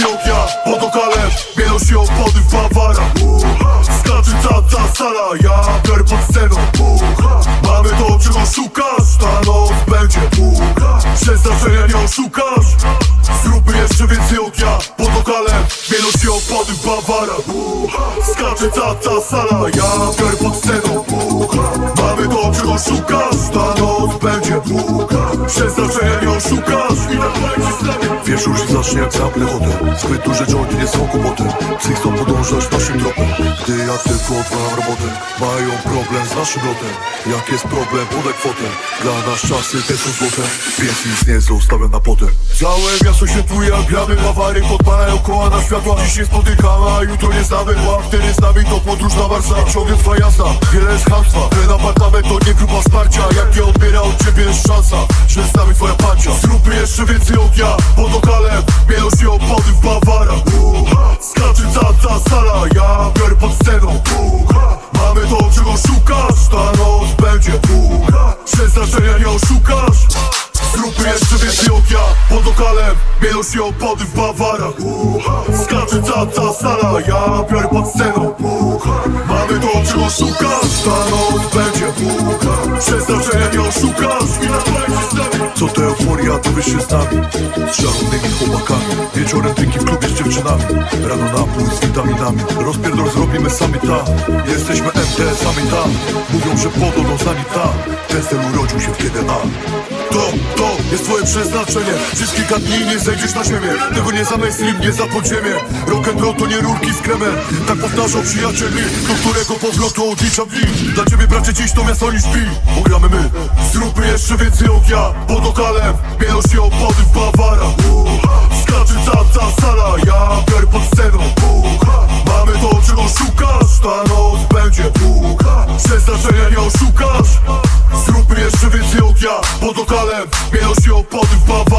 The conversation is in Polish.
Etiopia, Podokalem Bielą się w Bawara. Skacze cała sala, ja per pod sceną. Mamy to, czego szukasz, ta noc będzie Przeznaczenia nie oszukasz. Zróbmy jeszcze więcej od ja, Podokalem Bielą się opony w Bawara. Skacze cała sala, ja per pod sceną. Mamy to, czego szukasz, ta noc będzie Przeznaczenia nie oszukasz. I będzie już zacznie jak zamknę hotel Zbyt duże jointy nie są kłopotem Psych chcą podążać naszym tropem Gdy ja tylko odwalam robotę Mają problem z naszym lotem. Jak jest problem, podaj kwotę. Dla nas czasy te są złote. Więc nic nie zostawiam na potem. Całe miasto świętuje jak gramy Awary podpalają koła na światła. Dziś się spotykamy, a jutro nie znamy Łap, który z nami to podróż na Warszawę Ciągle trwa jazda, wiele jest chamstwa. Ten apartament to nie grupa wsparcia. Jak nie odbiera od ciebie jest szansa Że nami twoja pancia. Zróbmy jeszcze więcej ja Pod lokalem, mielą się opady w Bawarach. Skacze ta, sala. Ja biorę pod sceną. Mamy to, czego szukasz. Ta noc będzie Przeznaczenia nie oszukasz. Zróbmy jeszcze więcej ja Pod lokalem Mielą się opady w Bawarach. Skacze ta, sala. Ja biorę pod sceną. Mamy to, czego szukasz. Ta noc będzie Przeznaczenia nie oszukasz wyś się z nami Z szalonymi chłopakami Wieczorem drinki w klubie z dziewczynami. Rano napój z witaminami. Rozpierdol zrobimy sami tam. Jesteśmy MT sami tam. Mówią, że podobno sami tam. Ten styl urodził się w kiedy a. To, to jest twoje przeznaczenie. Przez kilka dni nie zejdziesz na ziemię. Tego nie za mainstream, nie za podziemie. Roll to nie rurki z kremem. Tak powtarzał przyjaciel mi Do którego powrotu odliczam dni. Dla ciebie bracie dziś to miasto nie śpi Pogramy my. Zróbmy jeszcze więcej ja Pod lokalem szukasz? Zróbmy jeszcze więcej ja pod lokalem Mienią się opony w baw